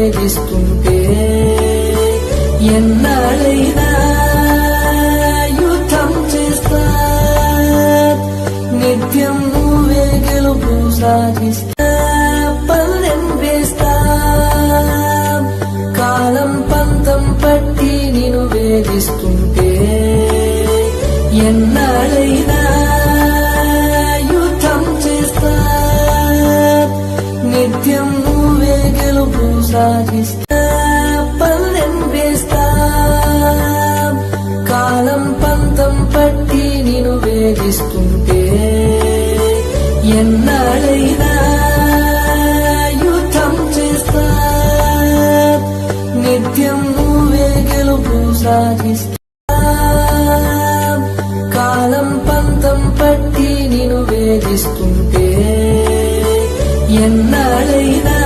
వేధిస్తుంటే ఎన్నాళ్ళైనా యుద్ధం చేస్తా నిత్యం నువ్వే గెలుపు సాధిస్తా పల్లెం వేస్తా. కాలం పంతం పట్టి నిన్ను వేధిస్తుంటే ఎన్నాళ్ళైనా గెలుపు సాధిస్తా పల్లెం వేస్తా కాలం పంతం పట్టి నేను వేధిస్తుంటే ఎన్నాళ్ళైనా యుద్ధం చేస్తా నిత్యం నువ్వే గెలుపు సాధిస్తా కాలం పంతం పట్టి నేను వేధిస్తుంటే ఎన్నాళ్ళైనా